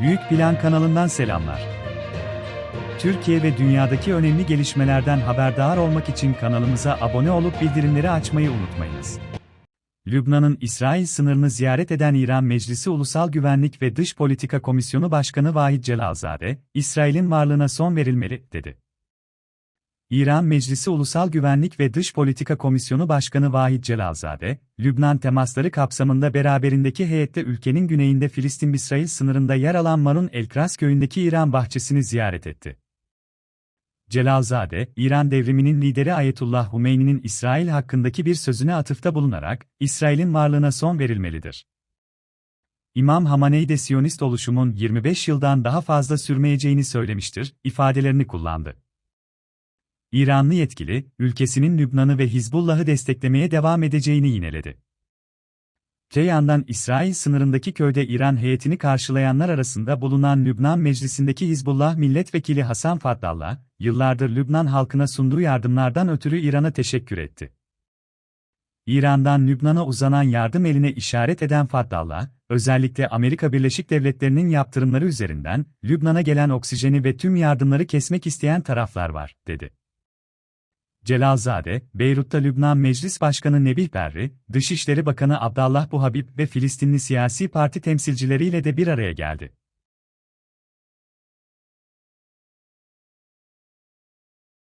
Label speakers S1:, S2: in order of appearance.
S1: Büyük Plan kanalından selamlar. Türkiye ve dünyadaki önemli gelişmelerden haberdar olmak için kanalımıza abone olup bildirimleri açmayı unutmayınız. Lübnan'ın İsrail sınırını ziyaret eden İran Meclisi Ulusal Güvenlik ve Dış Politika Komisyonu Başkanı Vahid Celalzade, İsrail'in varlığına son verilmeli, dedi. İran Meclisi Ulusal Güvenlik ve Dış Politika Komisyonu Başkanı Vahid Celalzade, Lübnan temasları kapsamında beraberindeki heyette ülkenin güneyinde Filistin-İsrail sınırında yer alan Marun El-Kras köyündeki İran bahçesini ziyaret etti. Celalzade, İran devriminin lideri Ayetullah Humeyni'nin İsrail hakkındaki bir sözüne atıfta bulunarak, İsrail'in varlığına son verilmelidir. İmam Hamaney de Siyonist oluşumun 25 yıldan daha fazla sürmeyeceğini söylemiştir, ifadelerini kullandı. İranlı yetkili, ülkesinin Lübnan'ı ve Hizbullah'ı desteklemeye devam edeceğini yineledi. Te yandan İsrail sınırındaki köyde İran heyetini karşılayanlar arasında bulunan Lübnan Meclisi'ndeki Hizbullah Milletvekili Hasan Faddallah, yıllardır Lübnan halkına sunduğu yardımlardan ötürü İran'a teşekkür etti. İran'dan Lübnan'a uzanan yardım eline işaret eden Faddallah, özellikle Amerika Birleşik Devletleri'nin yaptırımları üzerinden Lübnan'a gelen oksijeni ve tüm yardımları kesmek isteyen taraflar var, dedi. Celalzade, Beyrut'ta Lübnan Meclis Başkanı Nebih Berri, Dışişleri Bakanı Abdallah Buhabib ve Filistinli siyasi parti temsilcileriyle de bir araya geldi.